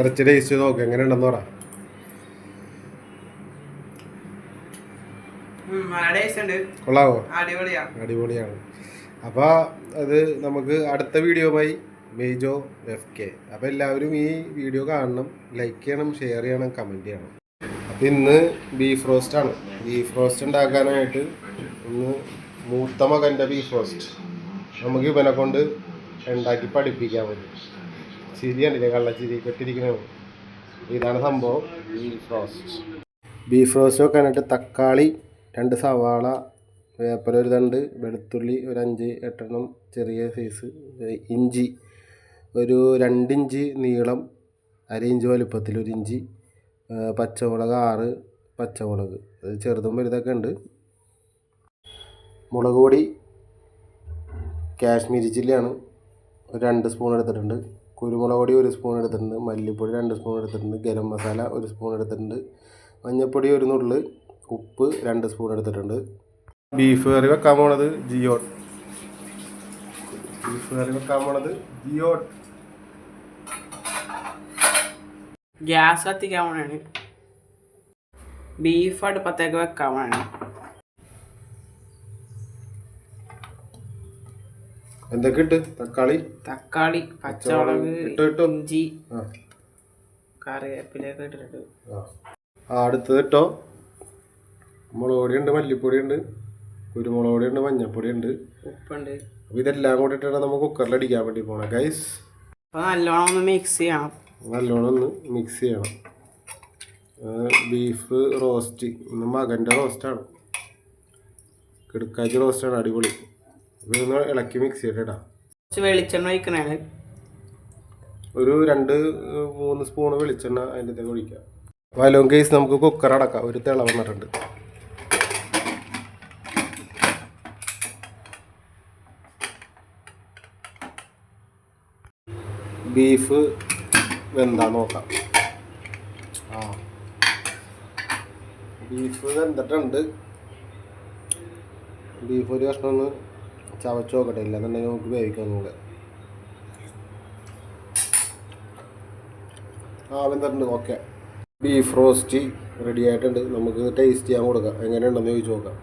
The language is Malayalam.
ഇറച്ചി ടേസ്റ്റ് ചെയ്ത് നോക്ക് എങ്ങനെ ഉണ്ടെന്ന് പറ കൊള്ളാവോ? അടിപൊളിയാ. അടിപൊളിയാണ്. അപ്പൊ അത് നമുക്ക് അടുത്ത വീഡിയോമായി മേജോ എഫ് കെ. അപ്പൊ എല്ലാവരും ഈ വീഡിയോ കാണണം ലൈക്ക് ചെയ്യണം ഷെയർ ചെയ്യണം കമന്റ് ചെയ്യണം. അപ്പൊ ഇന്ന് ബീഫ് റോസ്റ്റ് ആണ്. ബീഫ് റോസ്റ്റ് ഉണ്ടാക്കാനായിട്ട് ഇന്ന് മൂത്ത മകന്റെ ബീഫ് റോസ്റ്റ് നമുക്ക് ഇവനെ കൊണ്ട് ഉണ്ടാക്കി പഠിപ്പിക്കാൻ പറ്റും. ചിരി കള്ള കള്ളച്ചിരി കെട്ടിരിക്കണതാണ് ഇതാണ് സംഭവം. ബീഫ് റോസ്റ്റ് ബീഫ് റോസ്റ്റ് വെക്കാനായിട്ട് തക്കാളി രണ്ട് സവാള വേപ്പല ഒരു തണ്ട് വെളുത്തുള്ളി ഒരു അഞ്ച് എട്ടെണ്ണം ചെറിയ സൈസ് ഇഞ്ചി ഒരു രണ്ടിഞ്ച് നീളം അര ഇഞ്ച് വലുപ്പത്തിൽ ഒരു ഇഞ്ചി പച്ചമുളക് ആറ് പച്ചമുളക്. അത് ചെറുതും വലുതൊക്കെ ഉണ്ട്. മുളക് പൊടി കാശ്മീരി ചില്ലിയാണ്. രണ്ട് സ്പൂൺ എടുത്തിട്ടുണ്ട്. കുരുമുളക് പൊടി ഒരു സ്പൂൺ എടുത്തിട്ടുണ്ട്. മല്ലിപ്പൊടി രണ്ട് സ്പൂൺ എടുത്തിട്ടുണ്ട്. ഗരം മസാല ഒരു സ്പൂൺ എടുത്തിട്ടുണ്ട്. മഞ്ഞൾപ്പൊടി ഒരു നുള്ള് ഉപ്പ് രണ്ട് സ്പൂൺ എടുത്തിട്ടുണ്ട്. ബീഫ് കറി വെക്കാൻ പോണത് ജിയോട്ട് ബീഫ് കറി വെക്കാൻ പോണത് ജിയോട്ട് ഗ്യാസ് കത്തിക്കാൻ പോണാണ്. ബീഫ് അടുപ്പത്തേക്ക് വെക്കാൻ പോണാണ്. എന്തൊക്കെ ഇട്ട്? തക്കാളി? തക്കാളി പച്ചമുളക് ഇട്ടോ. ഇഞ്ചി കറിവേപ്പിലൊക്കെ ഇട്ടിട്ടുണ്ട്. ആ. അടുത്തത് ഇട്ടോ? മുളക് ഉണ്ട് മല്ലിപ്പൊടി ഉണ്ട് കുരുമുളക് പൊടി ഉണ്ട് മഞ്ഞപ്പൊടി ഉണ്ട് ഉപ്പുണ്ട്. അപ്പോൾ ഇതെല്ലാം കൂടി ഇട്ടാണ് നമുക്ക് കുക്കറിൽ അടിക്കാൻ വേണ്ടി പോകണം ഗൈസ് അപ്പോൾ നല്ലോണം ഒന്ന് മിക്സ് ചെയ്യണം. നല്ലോണം ഒന്ന് മിക്സ് ചെയ്യണം. ബീഫ് റോസ്റ്റ് ഇന്ന് മകന്റെ റോസ്റ്റാണ് കിടക്കാച്ചി റോസ്റ്റാണ് അടിപൊളി. ഇതൊന്ന് ഇളക്കി മിക്സ് ചെയ്തിട്ടാ. കുറച്ച് വെളിച്ചെണ്ണ ഒഴിക്കണാണ് ഒരു രണ്ട് മൂന്ന് സ്പൂൺ വെളിച്ചെണ്ണ അതിന്റെ ഇതൊക്കെ ഒഴിക്കാം. വലോം കേസ് നമുക്ക് കുക്കർ അടക്കാം. ഒരു തിള വന്നിട്ടുണ്ട്. ബീഫ് വെന്താ നോക്കാം. ആ. ബീഫ് വെന്തിട്ടുണ്ട്. ബീഫ് ഒരു കഷ്ണം ഒന്ന് ചവച്ച് നോക്കട്ടെ ഇല്ലെന്നുണ്ടെങ്കിൽ നമുക്ക് വേവിക്കാം ഒന്നുകൂടെ. ആ വെന്തിട്ടുണ്ട് ഓക്കെ. ബീഫ് റോസ്റ്റ് റെഡി ആയിട്ടുണ്ട്. നമുക്ക് ടേസ്റ്റ് ചെയ്യാൻ കൊടുക്കാം. എങ്ങനെയുണ്ടെന്ന് ചോദിച്ചു നോക്കാം.